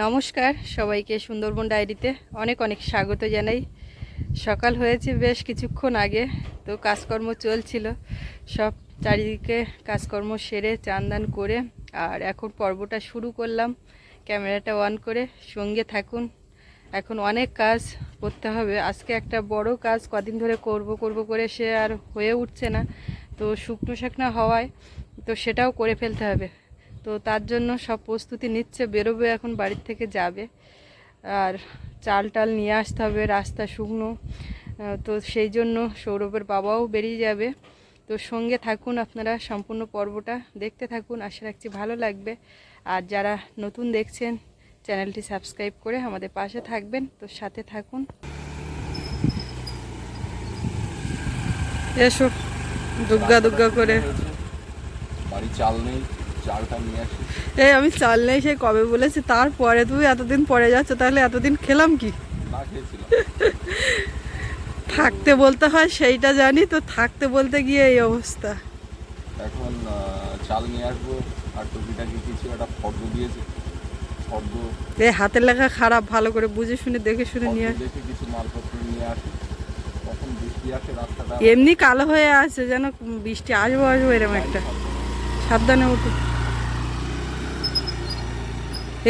নমস্কার, সবাইকে সুন্দরবন ডায়েরিতে অনেক অনেক স্বাগত জানাই। সকাল হয়েছে বেশ কিছুক্ষণ আগে, তো কাজকর্ম চলছিল। সব চারিদিকে কাজকর্ম সেরে চান্দান করে, আর এখন পর্বটা শুরু করলাম। ক্যামেরাটা অন করে সঙ্গে থাকুন। এখন অনেক কাজ করতে হবে। আজকে একটা বড় কাজ কদিন ধরে করব করব করে সে আর হয়ে উঠছে না। তো শুকনো শাকনা হওয়ায়, তো সেটাও করে ফেলতে হবে। তো তার জন্য সব প্রস্তুতি নিচ্ছে বেরোবে এখন বাড়ির থেকে যাবে। আর চাল টাল নিয়ে আসতে হবে রাস্তা শুকনো। তো সেই জন্য সৌরভের বাবাও বেরিয়ে যাবে। তো সঙ্গে থাকুন আপনারা সম্পূর্ণ পর্বটা দেখতে থাকুন আশা রাখছি ভালো লাগবে। আর যারা নতুন দেখছেন চ্যানেলটি সাবস্ক্রাইব করে আমাদের পাশে থাকবেন। তো সাথে থাকুন। এসো দুর্গা দুর্গা করে। বাড়ি চাল নেই। এই আমি চাল নেই সে কবে বলেছি? তারপরে তুই এতদিন পরে যাচ্ছ তাহলে এতদিন খেলাম কি? থাকতে বলতে হয় সেইটা জানি তো থাকতে বলতে গিয়ে এই অবস্থা। এখন চাল নিয়ে আসব আর টুকিটাকি কিছু একটা ফর্দ দিয়েছে। ফর্দ। এই হাতের লেখা খারাপ ভালো করে বুঝে শুনে দেখে শুনে নিয়ে। দেখে কিছু মালপত্র নিয়ে আসি। তখন বৃষ্টি আসে রাস্তাটা? এমনি কালো হয়ে আছে যেন বৃষ্টি আসব আসব এরকম একটা। সাবধানে উঠো।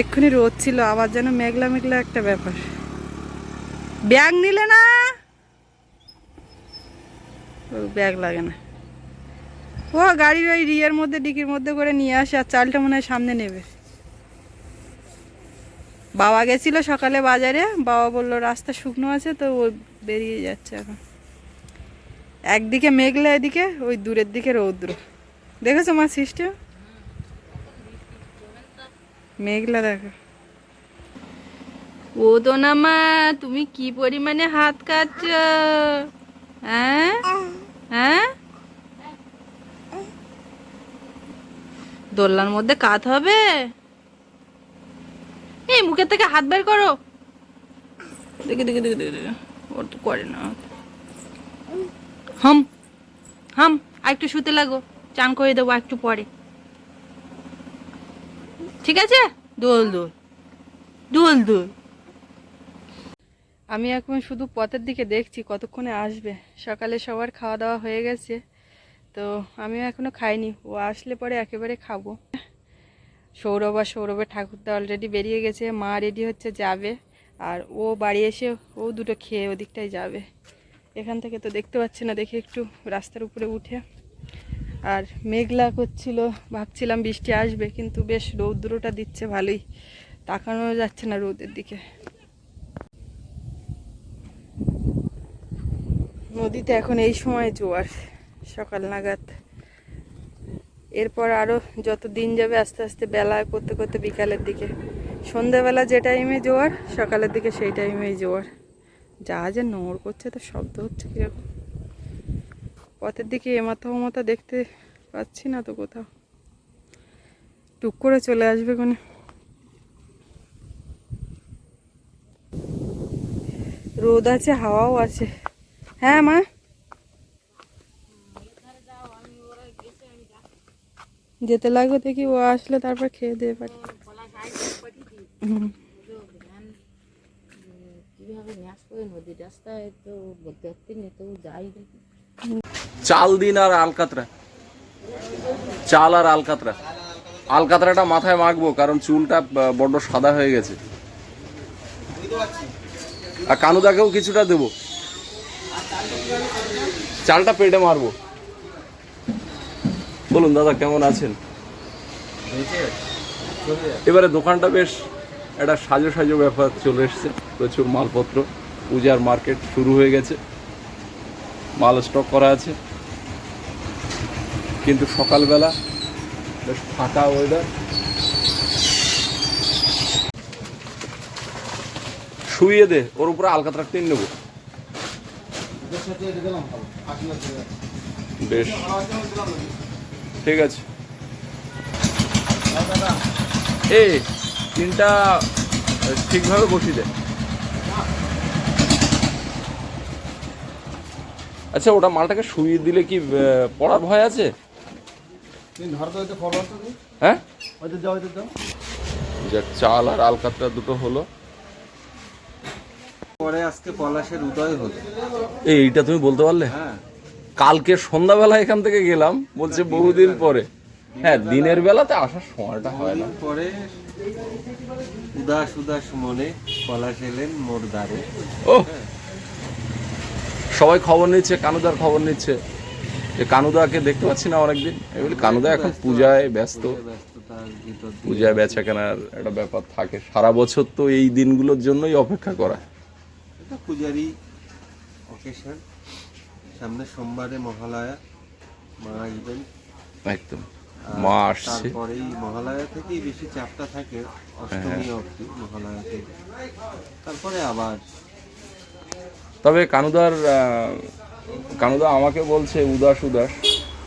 এক্ষুনি রোদ ছিল, আবার যেন মেঘলা মেঘলা একটা ব্যাপার। ব্যাগ নিলে না? ব্যাগ লাগে না। ও, গাড়ির ওই রিয়ের মধ্যে, ডিকির মধ্যে করে নিয়ে আসে, আর চালটা মনে হয় সামনে নেবে। বাবা গেছিল সকালে বাজারে, বাবা বলল, রাস্তা শুকনো আছে তো, ও বেরিয়ে যাচ্ছে এখন। একদিকে মেঘলা, এদিকে ওই দূরের দিকে রৌদ্র। দেখেছ মা সিস্টেম মেঘলা ও তো মা, তুমি কি পরিমাণে হাত কাটছ? হ্যাঁ? হ্যাঁ? মধ্যে কাত হবে? এই মুখের থেকে হাত বের করো। দেখে দেখে দেখে দেখে ওর তো করে না। হাম হাম আর একটু শুতে লাগো। চান করে দেবো একটু পরে। ঠিক আছে? দোল দোল দোল দোল। আমি এখন শুধু পথের দিকে দেখছি, কতক্ষণে আসবে? সকালে সবার খাওয়া দাওয়া হয়ে গেছে, তো আমিও এখনও খাইনি। ও আসলে পরে একেবারে খাব। সৌরভ আর সৌরভের ঠাকুরদা অলরেডি বেরিয়ে গেছে, মা রেডি হচ্ছে যাবে, আর ও বাড়ি এসে ও দুটো খেয়ে ওদিকটাই যাবে। এখান থেকে তো দেখতে পাচ্ছে না, দেখি একটু রাস্তার উপরে উঠে। আর মেঘলা করছিল, ভাবছিলাম বৃষ্টি আসবে, কিন্তু বেশ রৌদ্রটা দিচ্ছে ভালোই। তাকানো যাচ্ছে না রোদের দিকে। নদীতে এখন এই সময় জোয়ার, সকাল নাগাদ। এরপর আরও যত দিন যাবে আস্তে আস্তে বেলা করতে করতে বিকালের দিকে। সন্ধ্যাবেলা যে টাইমে জোয়ার, সকালের দিকে সেই টাইমেই জোয়ার। জাহাজের নোংর করছে, তো শব্দ হচ্ছে কীরকম? পথের দিকে এমাথা ওমাথা দেখতে পাচ্ছি না তো কোথাও। টুক করে চলে আসবে কোনে। রোদ আছে, হাওয়াও আছে। হ্যাঁ মা? যেতে লাগবে দেখি, ও আসলে তারপর খেয়ে দিয়ে পারি করে নদীর রাস্তায় তো তো যাই দেখি। চাল দিন আর আলকাতরা। চাল আর আলকাতরা। আলকাতরাটা মাথায় মাখবো, কারণ চুলটা বড্ড সাদা হয়ে গেছে। আর কানুদাকেও কিছুটা দেবো। চালটা পেটে মারবো। বলুন, দাদা, কেমন আছেন? এবারে দোকানটা বেশ একটা সাজো সাজো ব্যাপার চলে এসছে। প্রচুর মালপত্র, পূজার মার্কেট শুরু হয়ে গেছে। মাল স্টক করা আছে। কিন্তু সকালবেলা বেশ ফাঁকা ওয়েদার শুয়ে দে, ওর উপরে আলকাতরা টিন নেব। বেশ। ঠিক আছে। এ তিনটা ঠিকভাবে বসিয়ে দে। আচ্ছা ওটা মালটাকে শুইয়ে দিলে কি পড়ার ভয় আছে? হ্যাঁ? যাক চাল আর আলকাতরা দুটো হলো। পরে আজকে পলাশের উদয় হলো। এইটা তুমি বলতে পারলে? হ্যাঁ। কালকে সন্ধ্যাবেলা এখান থেকে গেলাম বলছে বহুদিন পরে। হ্যাঁ দিনের বেলাতে আসার সময়টা হয় না। পরে উদাস উদাস মনে পলাশ এলেন মোর দ্বারে। ও সবাই খবর নিচ্ছে কানুদার খবর নিচ্ছে। যে কানুদাকে দেখতে পাচ্ছি না অনেকদিন। বলি কানুদা এখন পূজায় ব্যস্ত। পূজায় বেচা কেনার একটা ব্যাপার থাকে। সারা বছর তো এই দিনগুলোর জন্যই অপেক্ষা করা। এটা পূজারি অকেশন সামনে সোমবারে মহালয়া মা আসবেন। একদম। মা আসছে। তারপরেই মহালয়া থেকেই বেশি চাপটা থাকে অষ্টমী অবধি মহালয়া থেকে। তারপরে আবার তবে কানুদার কানুদা আমাকে বলছে উদাস উদাস।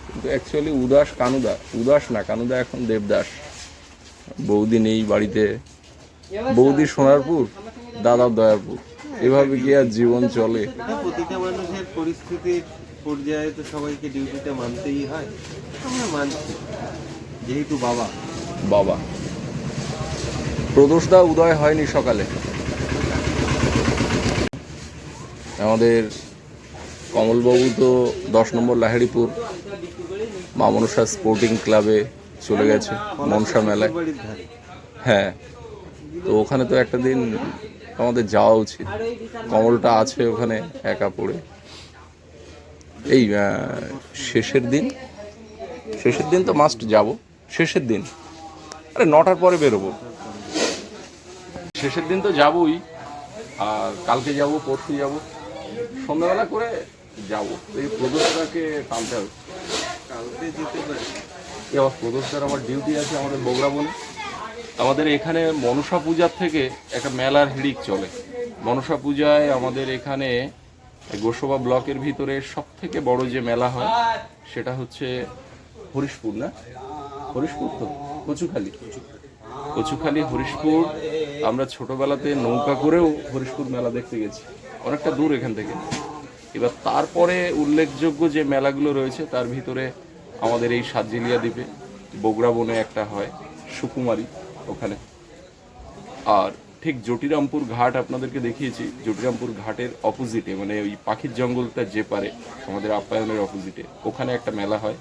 কিন্তু অ্যাকচুয়ালি উদাস কানুদা উদাস না কানুদা এখন দেবদাস। বৌদি নেই বাড়িতে। বৌদি সোনারপুর দাদা দয়ারপুর। এভাবে কি আর জীবন চলে? প্রতিটা মানুষের পরিস্থিতির পর্যায়ে তো সবাইকে ডিউটিটা মানতেই হয়। আমরা মানছি যেহেতু বাবা। বাবা। প্রদোষদা উদয় হয়নি সকালে। আমাদের কমলবাবু তো দশ নম্বর লাহিড়িপুর, মা মনসা স্পোর্টিং ক্লাবে চলে গেছে, মনসা মেলায়। হ্যাঁ তো ওখানে তো একটা দিন আমাদের যাওয়া উচিত। কমলটা আছে ওখানে, একা পড়ে। এই শেষের দিন শেষের দিন তো মাস্ট যাব। শেষের দিন। আরে নটার পরে বেরোবো। শেষের দিন তো যাবই, আর কালকে যাব, পরশু যাব। সন্ধ্যাবেলা করে যাব। এই প্রদোষটাকে টানতে হবে। কালকে যেতে পারি। এই আবার প্রদোষদার আমার ডিউটি আছে আমাদের বগুড়া বনে। আমাদের এখানে মনসা পূজার থেকে একটা মেলার হিড়িক চলে। মনসা পূজায় আমাদের এখানে গোসবা ব্লকের ভিতরে সব থেকে বড় যে মেলা হয় সেটা হচ্ছে হরিশপুর না? হরিশপুর তো? কচুখালি। কচুখালি হরিশপুর। আমরা ছোটবেলাতে নৌকা করেও হরিশপুর মেলা দেখতে গেছি। অনেকটা দূর এখান থেকে। এবার তারপরে উল্লেখযোগ্য যে মেলাগুলো রয়েছে, তার ভিতরে আমাদের এই সাতজিলিয়া দ্বীপে বগুড়া বনে একটা হয়, সুকুমারী ওখানে। আর ঠিক জটিরামপুর ঘাট আপনাদেরকে দেখিয়েছি, জটিরামপুর ঘাটের অপোজিটে মানে ওই পাখির জঙ্গলটা যে পারে, আমাদের আপ্যায়নের অপোজিটে ওখানে একটা মেলা হয়।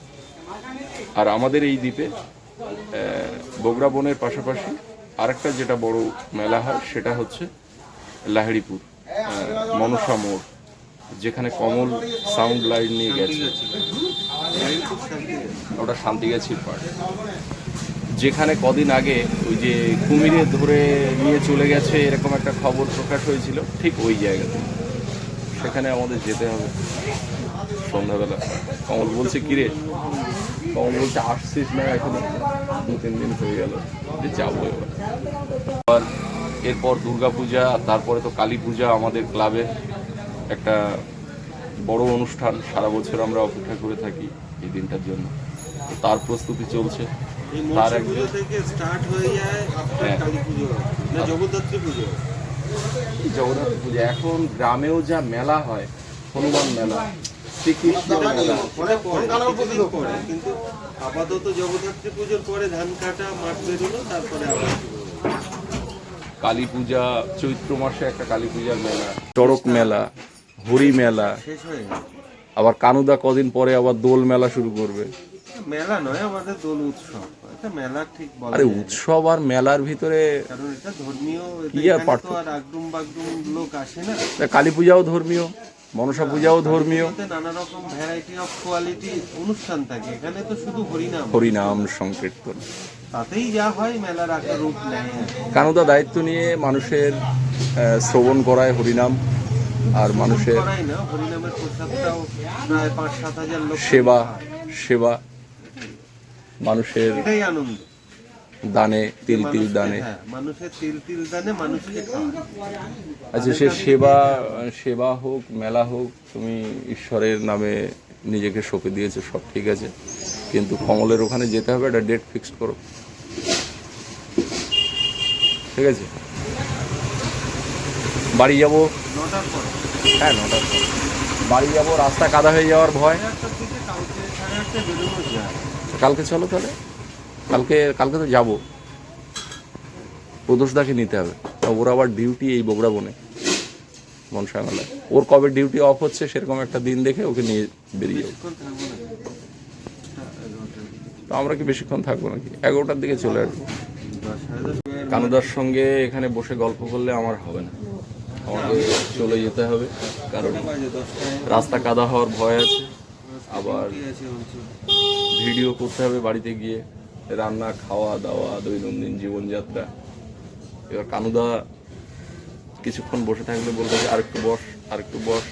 আর আমাদের এই দ্বীপে বগুড়া বনের পাশাপাশি আরেকটা যেটা বড় মেলা হয়, সেটা হচ্ছে লাহিড়িপুর। মনসা মোড়, যেখানে কমল সাউন্ড লাইট নিয়ে গেছে। ওটা শান্তিগাছির পার্ট যেখানে কদিন আগে ওই যে কুমিরে ধরে নিয়ে চলে গেছে এরকম একটা খবর প্রকাশ হয়েছিল, ঠিক ওই জায়গাতে। সেখানে আমাদের যেতে হবে। সন্ধ্যাবেলা। কমল বলছে, কিরে? কমল বলছে, আসছিস না এখন? দু তিন দিন হয়ে গেল যাব এবার। এরপর দুর্গাপূজা তারপরে তো কালী পূজা আমাদের ক্লাবে একটা বড় অনুষ্ঠান সারা বছর আমরা অপেক্ষা করে থাকি এই দিনটার জন্য। তো তার প্রস্তুতি চলছে। তার এক পুজো থেকে স্টার্ট হয়ে যায় হ্যাঁ। কালী পুজো না জগদ্ধাত্রী পুজো? জগন্নাথ পূজা এখন গ্রামেও যা মেলা হয় হনুমান মেলা কিন্তু আপাতত জগদ্ধাত্রী পুজোর পরে ধান কাটা মাঠ বেরোলো তারপরে আবার। কালী পূজা চৈত্র মাসে একটা কালী পূজার মেলা। চড়ক মেলা হরি মেলা আবার কানুদা কদিন পরে আবার দোল মেলা শুরু করবে। মেলা নয় আমাদের দোল উৎসব। এটা মেলা ঠিক বলা আরে উৎসব আর মেলার ভিতরে কারণ এটা ধর্মীয় কি আর পার্থক্য? আর আগডুম বাগডুম লোক আসে না। কালী পূজাও ধর্মীয় মনসা পূজাও ধর্মীয়। নানা রকম ভ্যারাইটি অফ কোয়ালিটি অনুষ্ঠান থাকে। এখানে তো শুধু হরিনাম। হরিনাম সংকীর্তন। তাতেই যা হয় মেলার আকার রূপ নেয়। কানুদা দায়িত্ব নিয়ে মানুষের শ্রবণ করায় হরিনাম আর মানুষের সেবা সেবা মানুষের এটাই আনন্দ। দানে তিল তিল দানে। হ্যাঁ, মানুষের তিল তিল দানে মানুষকে আচ্ছা সে সেবা সেবা হোক মেলা হোক তুমি ঈশ্বরের নামে নিজেকে সঁপে দিয়েছ সব ঠিক আছে। কিন্তু কমলের ওখানে যেতে হবে একটা ডেট ফিক্সড করো। ঠিক আছে? বাড়ি যাব। হ্যাঁ নটার পর। বাড়ি যাব রাস্তা কাদা হয়ে যাওয়ার ভয়। কালকে চলো তাহলে। কালকে কালকে তো যাব। প্রদোষদাকে নিতে হবে। তা ওর আবার ডিউটি এই বগুড়া বনে মনসা মেলায় ওর কবে ডিউটি অফ হচ্ছে সেরকম একটা দিন দেখে ওকে নিয়ে বেরিয়ে যাব। তো আমরা কি বেশিক্ষণ থাকব নাকি? এগারোটার দিকে চলে আসব। কানুদার সঙ্গে এখানে বসে গল্প করলে আমার হবে না। আমাকে চলে যেতে হবে, কারণ রাস্তা কাদা হওয়ার ভয় আছে। আবার ভিডিও করতে হবে বাড়িতে গিয়ে, রান্না, খাওয়া দাওয়া, দৈনন্দিন জীবনযাত্রা। এবার কানুদা কিছুক্ষণ বসে থাকলে বলবে যে আরেকটু বস আরেকটু বস।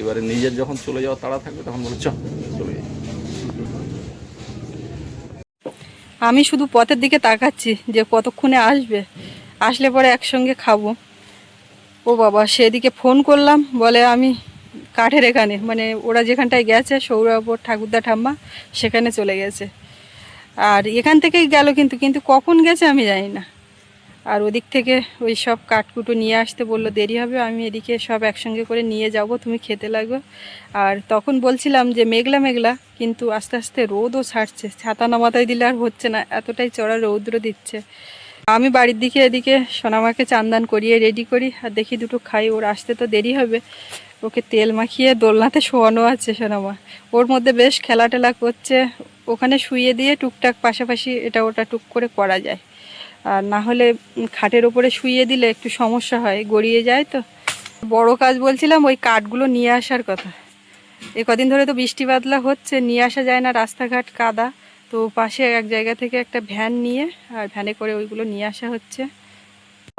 এবারে নিজের যখন চলে যাওয়া তাড়া থাকবে, তখন বলে চ চলে যাই আমি শুধু পথের দিকে তাকাচ্ছি যে কতক্ষণে আসবে। আসলে পরে একসঙ্গে খাব। ও বাবা, সেদিকে ফোন করলাম, বলে আমি কাঠের এখানে মানে ওরা যেখানটায় গেছে, সৌরভ, ঠাকুরদা, ঠাম্মা, সেখানে চলে গেছে। আর এখান থেকেই গেল কিন্তু কিন্তু কখন গেছে আমি জানি না। আর ওদিক থেকে ওই সব কাঠকুটো নিয়ে আসতে বলল, দেরি হবে, আমি এদিকে সব একসঙ্গে করে নিয়ে যাব, তুমি খেতে লাগবে। আর তখন বলছিলাম যে, মেঘলা মেঘলা, কিন্তু আস্তে আস্তে রোদও ছাড়ছে, ছাতা না মাথায় দিলে আর হচ্ছে না, এতটাই চড়া রৌদ্র দিচ্ছে। আমি বাড়ির দিকে এদিকে সোনামাকে চান্দান করিয়ে রেডি করি, আর দেখি দুটো খাই, ওর আসতে তো দেরি হবে। ওকে তেল মাখিয়ে দোলনাতে শোয়ানো আছে সোনামা। ওর মধ্যে বেশ খেলা টেলা করছে, ওখানে শুইয়ে দিয়ে টুকটাক পাশাপাশি এটা ওটা টুক করে করা যায়। আর না হলে খাটের ওপরে শুইয়ে দিলে একটু সমস্যা হয়, গড়িয়ে যায় তো। বড় কাজ বলছিলাম, ওই কাঠগুলো নিয়ে আসার কথা। এ কদিন ধরে তো বৃষ্টি বাদলা হচ্ছে, নিয়ে আসা যায় না রাস্তাঘাট কাদা। তো পাশে এক জায়গা থেকে একটা ভ্যান নিয়ে, আর ভ্যানে করে ওইগুলো নিয়ে আসা হচ্ছে।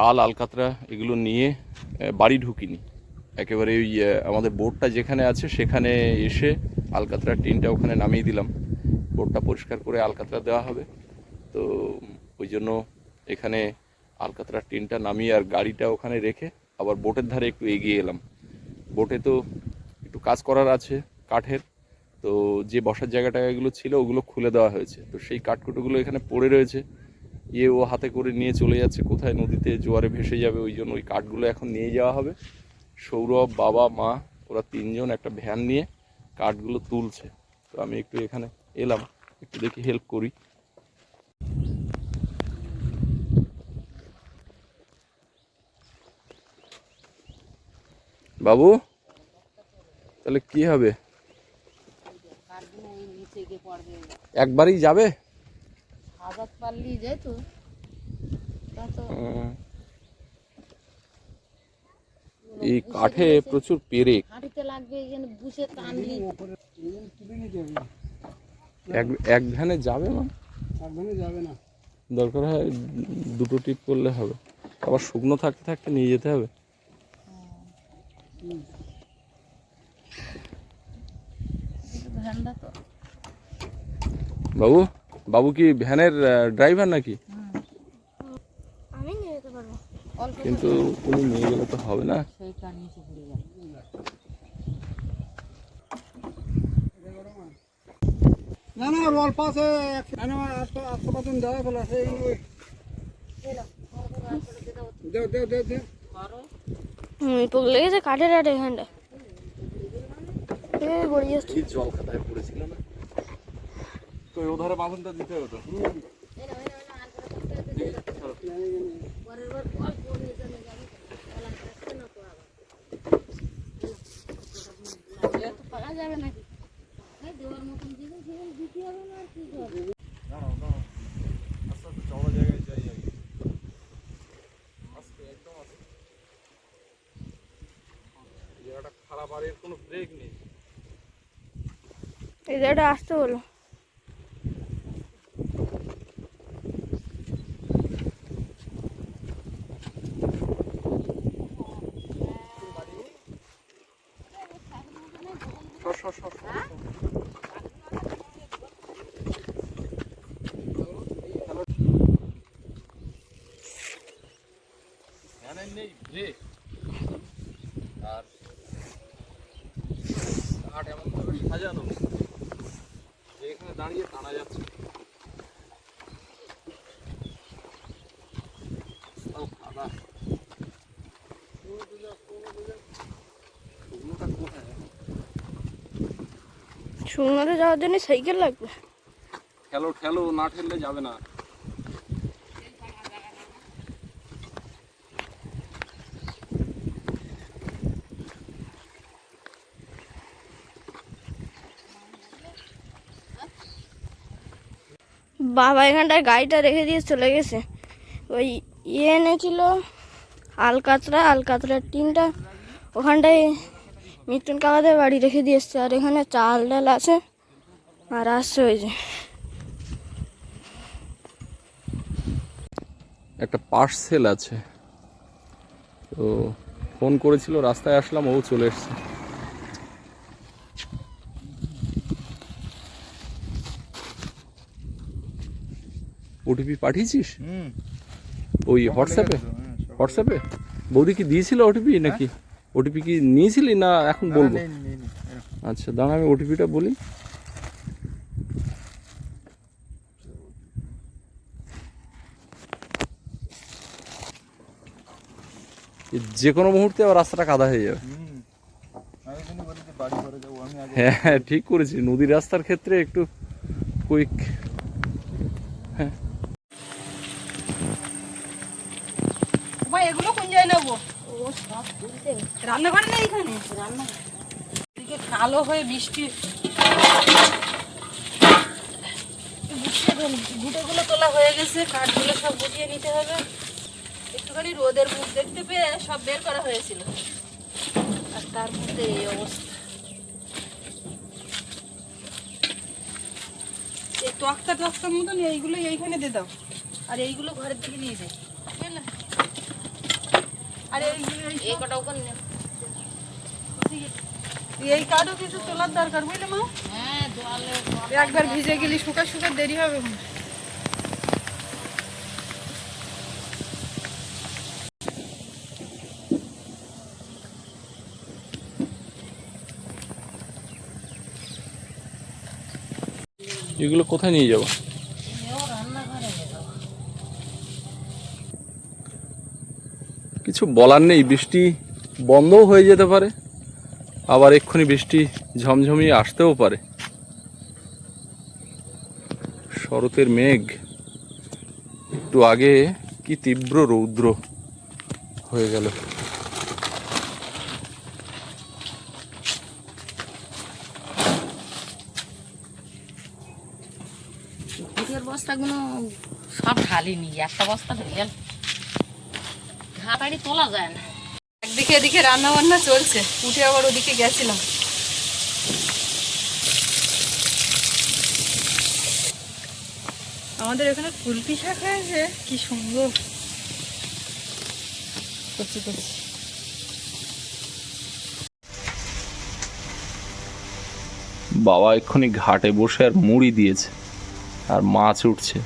আল আলকাতরা এগুলো নিয়ে বাড়ি ঢুকিনি। একেবারে ওই আমাদের বোর্ডটা যেখানে আছে সেখানে এসে আলকাতরা টিনটা ওখানে নামিয়ে দিলাম। বোর্ডটা পরিষ্কার করে আলকাতরা দেওয়া হবে। তো ওই জন্য এখানে আলকাতরা টিনটা নামিয়ে আর গাড়িটা ওখানে রেখে আবার বোটের ধারে একটু এগিয়ে এলাম। বোটে তো একটু কাজ করার আছে, কাঠের। তো যে বসার জায়গাটা এগুলো ছিল ওগুলো খুলে দেওয়া হয়েছে। তো সেই কাঠকুটোগুলো এখানে পড়ে রয়েছে। ইয়ে ও হাতে করে নিয়ে চলে যাচ্ছে, কোথায় নদীতে জোয়ারে ভেসে যাবে ওই জন্য। ওই কাঠগুলো এখন নিয়ে যাওয়া হবে। সৌরভ, বাবা, মা, ওরা তিনজন একটা ভ্যান নিয়ে কাঠগুলো তুলছে। তো আমি একটু এখানে এলাম, একটু দেখি হেল্প করি। বাবু তাহলে কি হবে? একবারই যাবে? এই কাঠে প্রচুর পেরেক। এক এক ভ্যানে যাবে মা যাবে না। দরকার হয় দুটো টিপ করলে হবে। আবার শুকনো থাকতে থাকতে নিয়ে যেতে হবে? বাবু বাবু কি ভ্যানের ড্রাইভার নাকি? কিন্তু তুমি নিয়ে গেলে তো হবে না। না না আটশো পার্সেন্ট দেওয়া ফেলা সেই দেও দেও দেও দেও। পোক লেগেছে কাঠের আটে এখানটা এ গড়িয়ে যাচ্ছে জল খাতায় পড়েছিল না? তো ওধারে বাঁধনটা দিতে হতো এত যাবে নাকি? দেওয়ার মতন দিতে হবে না আর কি করবে চওড়া জায়গায় যাই আগে আস্তে একদম আস্তে জায়গাটা এর কোনো ব্রেক নেই। এই জায়গাটা আসতে বলো। সুমনাতে যাওয়ার জন্য সাইকেল লাগবে। ঠেলো ঠেলো না ঠেললে যাবে না। বাবা এখানটায় গাড়িটা রেখে দিয়ে চলে গেছে। ওই ইয়ে এনেছিল আলকাতরা আলকাতরার টিনটা ওখানটায় মৃত্যুন কাকাদের বাড়ি রেখে দিয়ে এসছে আর এখানে চাল ডাল আছে আর আসছে ওই যে। একটা পার্সেল আছে। তো ফোন করেছিল রাস্তায় আসলাম ও চলে এসছে। ওটিপি পাঠিয়েছিস? ওই হোয়াটসঅ্যাপে হোয়াটসঅ্যাপে বৌদি কি দিয়েছিল ওটিপি নাকি? ওটিপি কি নিয়েছিলি না এখন বলব? আচ্ছা দাঁড়া আমি ওটিপিটা বলি। যে কোনো মুহূর্তে আবার রাস্তাটা কাদা হয়ে যাবে। হ্যাঁ হ্যাঁ ঠিক করেছি। নদীর রাস্তার ক্ষেত্রে একটু কুইক ভাই এগুলো কোন জায়গায় নেব রান্নাঘরে নেই এখানে? রান্না এদিকে কালো হয়ে বৃষ্টি। গুটেগুলো তোলা হয়ে গেছে, কাঠগুলো সব গুটিয়ে নিতে হবে। একটুখানি রোদের মুখ দেখতে পেয়ে সব বের করা হয়েছিল। আর তার মধ্যে এই অবস্থা। এই তক্তা টক্তার মতন এইগুলো এইখানে দিয়ে দাও। আর এইগুলো ঘরের দিকে নিয়ে যাই বুঝলে? এই কাঠও কিছু তোলার দরকার বুঝলে মা? হ্যাঁ একবার ভিজে গেলি শুকা শুকা দেরি হবে এগুলো কোথায় নিয়ে যাব? কিছু বলার নেই, বৃষ্টি বন্ধও হয়ে যেতে পারে, আবার এক্ষুনি বৃষ্টি ঝমঝমিয়ে আসতেও পারে। শরতের মেঘ, একটু আগে কি তীব্র রৌদ্র হয়ে গেল। বস্তাগুলো সব ঢালিনি, একটা বস্তা ঢেলে ঘাটাড়ি তোলা যায় না। একদিকে এদিকে রান্না বান্না চলছে, উঠে আবার ওদিকে গেছিলাম। আমাদের এখানে কুলপি শাক হয়েছে, কি সুন্দর। বাবা এক্ষুনি ঘাটে বসে আর মুড়ি দিয়েছে, আর মাছ উঠছে।